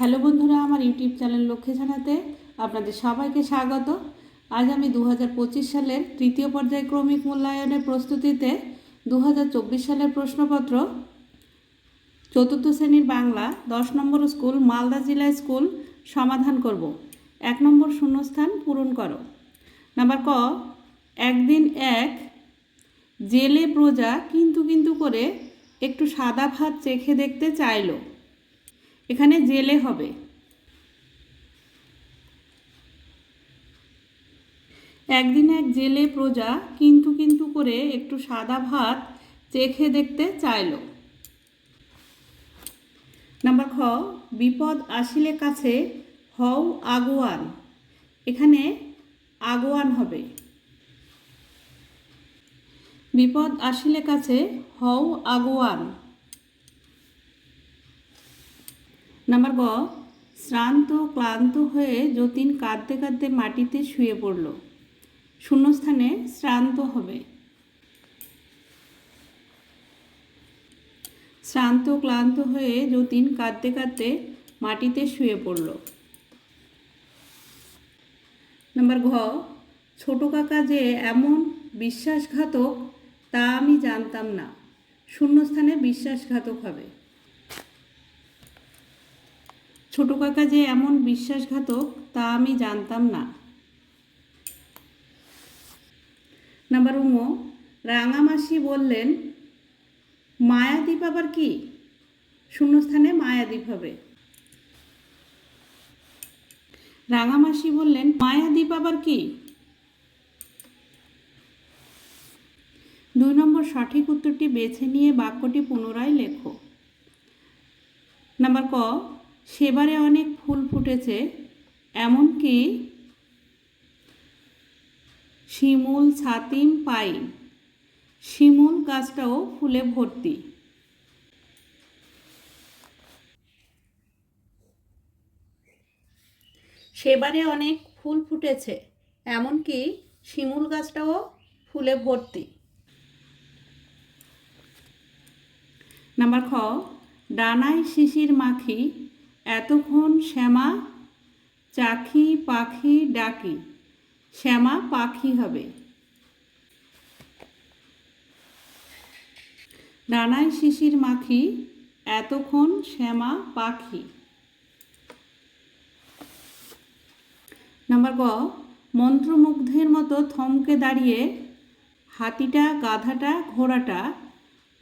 Hello বন্ধুরা, আমার YouTube channel লক্ষ্যে জানাতে আপনাদের সবাইকে স্বাগত। আজ আমি দু হাজার পঁচিশ সালের তৃতীয় পর্যায়ক্রমিক মূল্যায়নের প্রস্তুতিতে দু হাজার চব্বিশ সালের প্রশ্নপত্র, চতুর্থ শ্রেণির বাংলা দশ নম্বর স্কুল, মালদা জেলা স্কুল সমাধান করব। এক নম্বর শূন্যস্থান পূরণ করো। নাম্বার ক, একদিন এক, জেলে প্রজা কিন্তু কিন্তু করে একটু সাদা ভাত চেখে দেখতে চাইলো। এখানে জেলে হবে। একদিন এক জেলে প্রজা কিন্তু কিন্তু করে একটু সাদা ভাত চেখে দেখতে চাইল। নাম্বার খ, বিপদ আসিলে কাছে হও আগুয়ান, এখানে আগুয়ান হবে। বিপদ আসিলে কাছে হও আগুয়ান। নাম্বার গ, শ্রান্ত, ক্লান্ত হয়ে যতীন কাঁদতে কাঁদতে মাটিতে শুয়ে পড়ল। শূন্যস্থানে শ্রান্ত হবে। শ্রান্ত, ক্লান্ত হয়ে যতীন কাঁদতে কাঁদতে মাটিতে শুয়ে পড়ল। নাম্বার ঘ, ছোট কাকা যে এমন বিশ্বাসঘাতক তা আমি জানতাম না। শূন্যস্থানে বিশ্বাসঘাতক হবে। ছোট কাকা যে এমন বিশ্বাসঘাতক, তা আমি জানতাম না। নাম্বার উমো, রাঙামাসি বললেন, মায়াদ্বীপ আবার কি? শূন্যস্থানে মায়াদ্বীপ হবে। রাঙামাসি বললেন, মায়াদ্বীপ আবার কি? দুই নম্বর সঠিক উত্তরটি বেছে নিয়ে বাক্যটি পুনরায় লেখো। নাম্বার ক সেবারে অনেক ফুল ফুটেছে, এমনকি শিমুল ছাতিম পাইন শিমুল গাছটাও ফুলে ভর্তি। সেবারে অনেক ফুল ফুটেছে, এমনকি শিমুল গাছটাও ফুলে ভর্তি। নাম্বার খ, ডানায় শিশির মাখি এতক্ষণ শ্যামা চাখি পাখি ডাকি, শ্যামা পাখি হবে। ডানায় শিশির মাখি, এতক্ষণ শ্যামা পাখি। নাম্বার গ, মন্ত্রমুগ্ধের মতো থমকে দাঁড়িয়ে হাতিটা, গাধাটা, ঘোড়াটা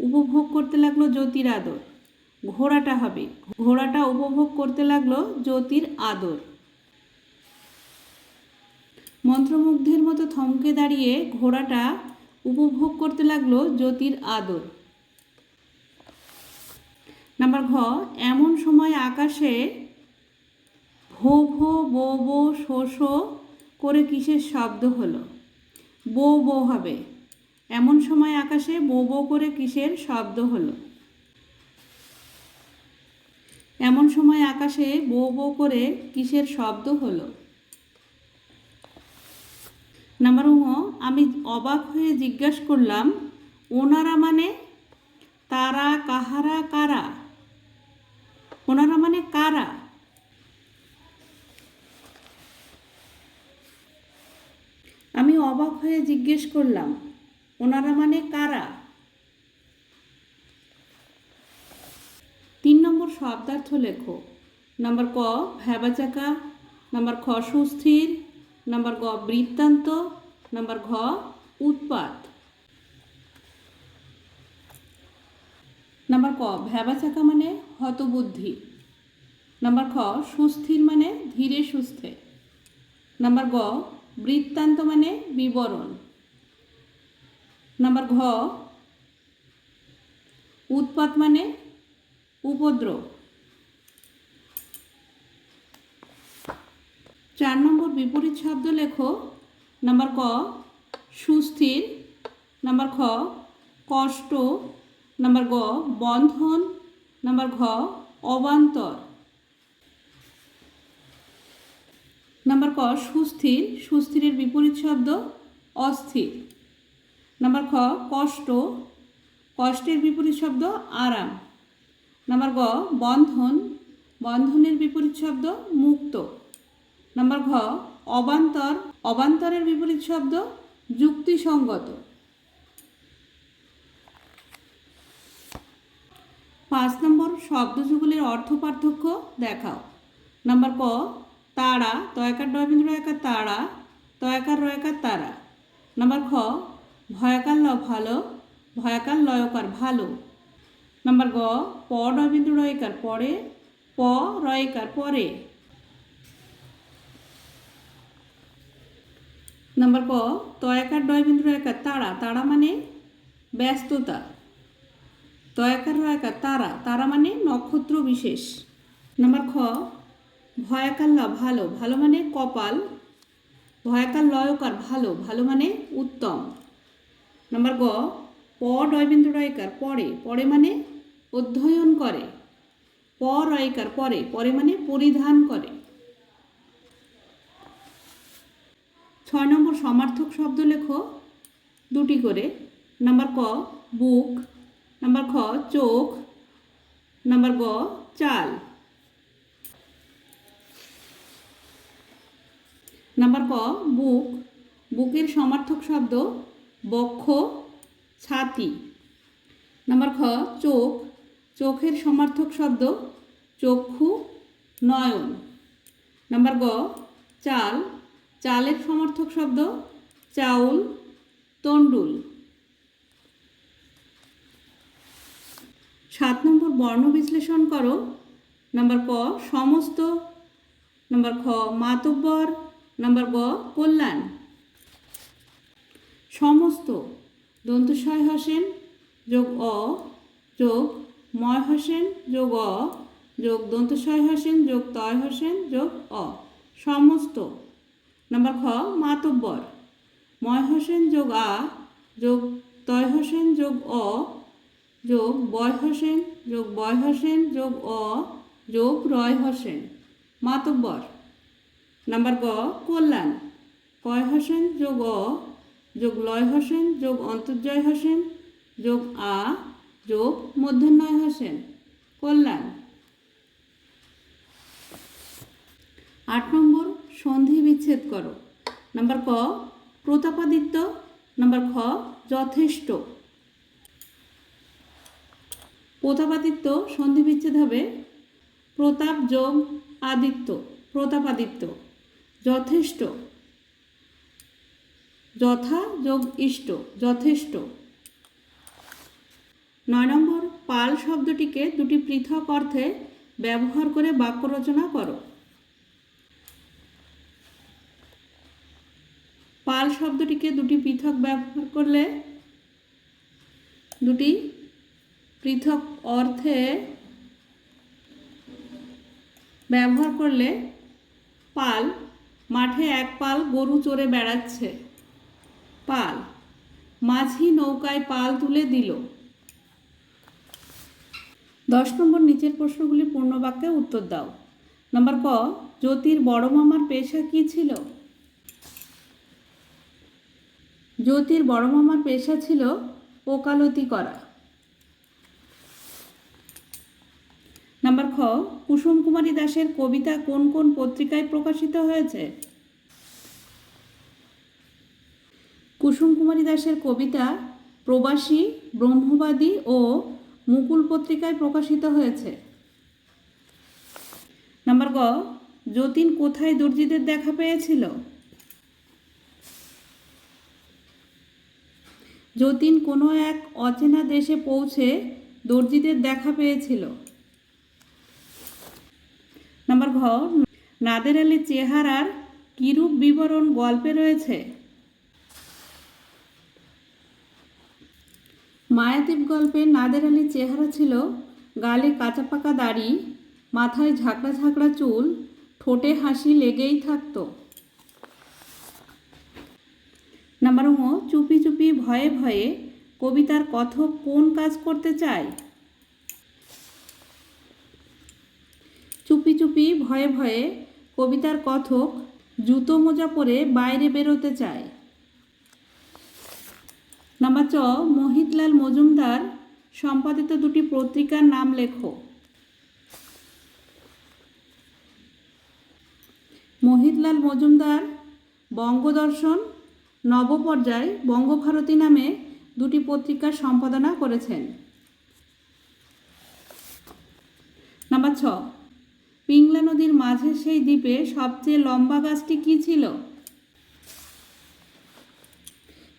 উপভোগ করতে লাগল জ্যোতির আদর। ঘোড়াটা হবে। ঘোড়াটা উপভোগ করতে লাগল জ্যোতির আদর। মন্ত্রমুগ্ধের মতো থমকে দাঁড়িয়ে ঘোড়াটা উপভোগ করতে লাগল জ্যোতির আদর। নাম্বার ঘ, এমন সময় আকাশে ভো ভো বো বো শো শো করে কিসের শব্দ হলো? বো বো হবে। এমন সময় আকাশে বো বো করে কিসের শব্দ হলো? এমন সময় আকাশে বো বো করে কিসের শব্দ হলো? নাম্বার উহ আমি অবাক হয়ে জিজ্ঞাসা করলাম, ওনারা মানে তারা কাহারা কারা? ওনারা মানে কারা? আমি অবাক হয়ে জিজ্ঞেস করলাম, ওনারা মানে কারা তিন নম্বর শব্দার্থ লেখো। নাম্বার ক, ভ্যাবাচাকা। নাম্বার খ, সুস্থির। নাম্বার গ, বৃত্তান্ত। নাম্বার ঘ, উৎপাত। নাম্বার ক, ভ্যাবাচাকা মানে হতবুদ্ধি। নাম্বার খ, সুস্থির মানে ধীরে সুস্থে। নাম্বার গ, বৃত্তান্ত মানে বিবরণ। নাম্বার ঘ, উৎপাত মানে উপদ্রব। চার নম্বর বিপরীত শব্দ লেখো, নাম্বার ক, সুস্থির, নাম্বার খ, কষ্ট, নাম্বার গ, বন্ধন, নাম্বার ঘ, অবান্তর। নাম্বার ক, সুস্থির, সুস্থিরের বিপরীত শব্দ অস্থির। নাম্বার খ, কষ্ট, কষ্টের বিপরীত শব্দ আরাম। নাম্বার গ, বন্ধন, বন্ধনের বিপরীত শব্দ মুক্ত। নাম্বার ঘ, অবান্তর, অবান্তরের বিপরীত শব্দ যুক্তিসঙ্গত। পাঁচ নম্বর শব্দযুগলের অর্থ পার্থক্য দেখাও। নাম্বার ক, তারা, তয়কার ডয়বিন্দ্র একার তারা, তয়কার রয়কার তারা। নাম্বার খ ভয়াকার ল ভালো, ভয়াকার লয়কার ভালো। নাম্বার গ, প ডয়বিন্দু রয়কার পরে, প রয়কার পরে। নাম্বার ক তয়াকার ডয়বিন্দু রয়কার তারা তারা মানে ব্যস্ততা তয়াকার রয়কার তারা তারা মানে নক্ষত্র বিশেষ নাম্বার খ ভয়াকার ল ভালো ভালো মানে কপাল ভয়াকার লয়কার ভালো ভালো মানে উত্তম নাম্বার গ প ডয়বিন্দু রয়কার পরে পরে মানে অধ্যয়ন করে প রয়কার পরে পরে মানে পরিধান করে ছয় নম্বর সমার্থক শব্দ লেখো দুটি করে। নাম্বার ক, বুক। নাম্বার খ, চোখ। নাম্বার গ, চাল। নাম্বার ক, বুক। বুকের সমার্থক শব্দ বক্ষ, ছাতি। নাম্বার খ, চোখ। চোখের সমার্থক শব্দ চক্ষু, নয়ন। নাম্বার গ, চাল। চালের সমর্থক শব্দ চাউল তন্ডুল সাত নম্বর বর্ণ বিশ্লেষণ করো। নাম্বার ক, সমস্ত। নাম্বার খ, মাতব্বর। নাম্বার গ, কল্যাণ। সমস্ত। দন্তস্বয় হোসেন, যোগ অ, যোগ ময় হোসেন, যোগ অ, যোগ দন্তস্বয় হোসেন, যোগ তয় হোসেন, যোগ অ। সমস্ত। নাম্বার খ, মাতব্বর। ময় হোসেন যোগ আ, যোগ তয় হোসেন যোগ অ, যোগ বয় হোসেন যোগ বয় হোসেন যোগ অ, যোগ রয় হোসেন মাতব্বর। নাম্বার গ, কল্যাণ। কয় হোসেন যোগ অ, যোগ লয় হোসেন যোগ অন্তর্জয় হোসেন যোগ আ, যোগ মধ্যন্নয় হোসেন কল্যাণ। আট নম্বর সন্ধি বিচ্ছেদ করো। নাম্বার ক, প্রতাপাদিত্য। নাম্বার খ, যথেষ্ট। প্রতাপাদিত্য, সন্ধি বিচ্ছেদ হবে প্রতাপ, যোগ, আদিত্য। প্রতাপাদিত্য, যথেষ্ট। যথা, যোগ, ইষ্ট, যথেষ্ট। নয় নম্বর, পাল শব্দটিকে দুটি পৃথক অর্থে ব্যবহার করে বাক্য রচনা করো। পাল শব্দটিকে দুটি পৃথক ব্যবহার করলে দুটি পৃথক অর্থে ব্যবহার করলে পাল মাঠে এক পাল গরু চড়ে বেড়াচ্ছে। পাল মাঝি নৌকায় পাল তুলে দিল। দশ নম্বর নিচের প্রশ্নগুলি পূর্ণ বাক্যে উত্তর দাও। নাম্বার ক, জ্যোতির বড় মামার পেশা কী ছিল? জ্যোতির বড় মামার পেশা ছিল ওকালতি করা। নাম্বার খ, কুসুম কুমারী দাসের কবিতা কোন কোন পত্রিকায় প্রকাশিত হয়েছে? কুসুম কুমারী দাসের কবিতা প্রবাসী, ব্রহ্মবাদী ও মুকুল পত্রিকায় প্রকাশিত হয়েছে। নাম্বার গ, যতীন কোথায় দর্জিদের দেখা পেয়েছিল? যতীন কোনো এক অচেনা দেশে পৌঁছে দর্জিদের দেখা পেয়েছিল। নাম্বার ঘ, নাদের আলীর চেহারার কিরূপ বিবরণ গল্পে রয়েছে? মায়াদ্বীপ গল্পে নাদের আলীর চেহারা ছিল গালে কাঁচা পাকা দাড়ি, মাথায় ঝাঁকড়া ঝাঁকড়া চুল, ঠোঁটে হাসি লেগেই থাকতো। নাম্বার ও চুপি চুপি ভয়ে ভয়ে কবিতার কথক কোন কাজ করতে চায়? চুপি চুপি ভয়ে ভয়ে কবিতার কথক জুতো মোজা পরে বাইরে বেরোতে চায়। নাম্বার চ মোহিতলাল মজুমদার সম্পাদিত দুটি পত্রিকার নাম লেখো। মোহিতলাল মজুমদার, বঙ্গদর্শন নবপর্যায় বঙ্গভারতী নামে দুটি পত্রিকার সম্পাদনা করেছেন। নাম্বার ছ, পিংলা নদীর মাঝে সেই দ্বীপে সবচেয়ে লম্বা গাছটি কী ছিল?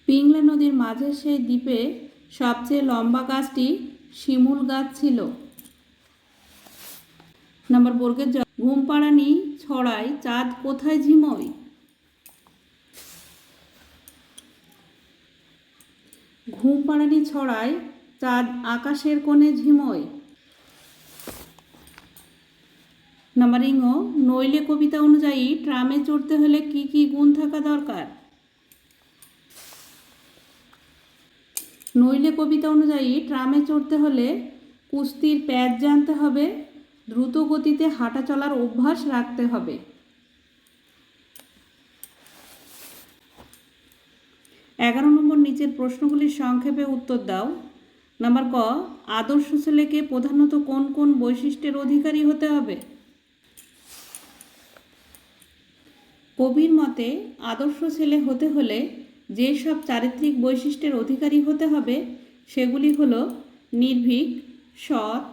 পিংলা নদীর মাঝে সেই দ্বীপে সবচেয়ে লম্বা গাছটি শিমুল গাছ ছিল। নাম্বার বর্গের ঘুমপাড়ানি ছড়ায় চাঁদ কোথায় ঝিময়? ঘুমপাড়ানি ছড়ায় চাঁদ আকাশের কোণে ঝিময়। নাম্বার নইলে কবিতা অনুযায়ী ট্রামে চড়তে হলে কি কি গুণ থাকা দরকার? নইলে কবিতা অনুযায়ী ট্রামে চড়তে হলে কুস্তির প্যাচ জানতে হবে, দ্রুত গতিতে হাঁটা চলার অভ্যাস রাখতে হবে। এগারো নম্বর নিচের প্রশ্নগুলির সংক্ষেপে উত্তর দাও। নাম্বার ক, আদর্শ ছেলেকে প্রধানত কোন কোন বৈশিষ্ট্যের অধিকারী হতে হবে? কবির মতে, আদর্শ ছেলে হতে হলে যেসব চারিত্রিক বৈশিষ্ট্যের অধিকারী হতে হবে, সেগুলি হল নির্ভীক, সৎ,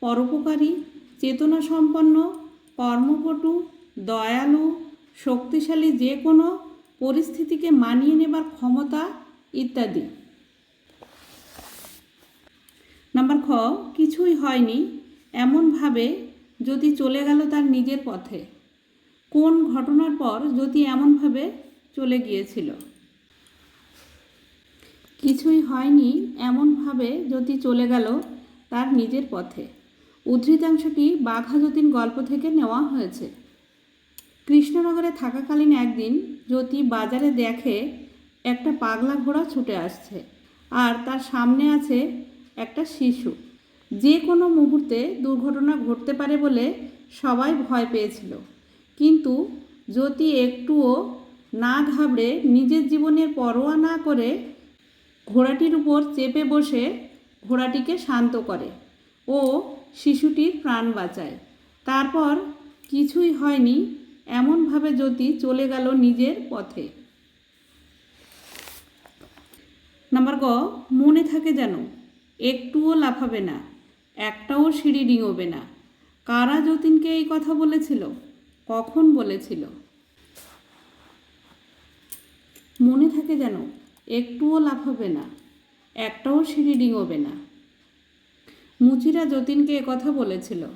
পরোপকারী চেতনা সম্পন্ন কর্মপটু দয়ালু, শক্তিশালী যে কোনো পরিস্থিতিকে মানিয়ে নেবার ক্ষমতা ইত্যাদি। নাম্বার খ, কিছুই হয়নি। এমনভাবে যদি চলে গেল তার নিজের পথে। কোন ঘটনার পর যদি এমনভাবে চলে গিয়েছিল? কিছুই হয়নি, এমনভাবে যদি চলে গেল তার নিজের পথে। উদ্ধৃতাংশটি বাঘা যতীন গল্প থেকে নেওয়া হয়েছে। কৃষ্ণনগরে থাকাকালীন একদিন জ্যোতি বাজারে দেখে একটা পাগলা ঘোড়া ছুটে আসছে আর তার সামনে আছে একটা শিশু। যে কোনো মুহূর্তে দুর্ঘটনা ঘটতে পারে বলে সবাই ভয় পেয়েছিল। কিন্তু জ্যোতি একটুও না ঘাবড়ে নিজের জীবনের পরোয়া না করে ঘোড়াটির উপর চেপে বসে ঘোড়াটিকে শান্ত করে ও শিশুটির প্রাণ বাঁচায়। তারপর কিছুই হয়নি এমনভাবে জ্যোতি চলে গেল নিজের পথে। নাম্বার গ, মনে থাকে যেন, একটুও লাফাবে না, একটাও সিঁড়ি ডিঙোবে না। কারা যতীনকে এই কথা বলেছিল? কখন বলেছিল? মনে থাকে যেন, একটুও লাফাবে না, একটাও সিঁড়ি ডিঙোবে না। মুচিরা যতীনকে কথা বলেছিল।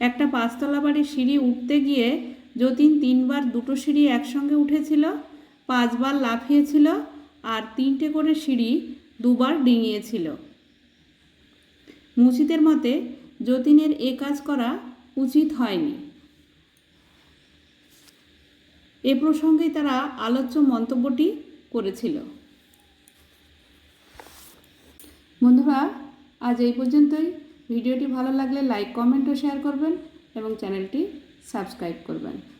একটা পাঁচতলা বাড়ির সিঁড়ি উঠতে গিয়ে যতীন তিনবার দুটো সিঁড়ি একসঙ্গে উঠেছিল, পাঁচবার লাফিয়েছিল আর তিনটে করে সিঁড়ি দুবার ডিঙিয়েছিল। মুচিদের মতে যতীনের এ কাজ করা উচিত হয়নি। এ প্রসঙ্গে তারা আলোচ্য মন্তব্যটি করেছিল। বন্ধুরা, আজ এই পর্যন্তই। ভিডিওটি ভালো লাগলে লাইক, কমেন্ট ও শেয়ার করবেন এবং চ্যানেলটি সাবস্ক্রাইব করবেন।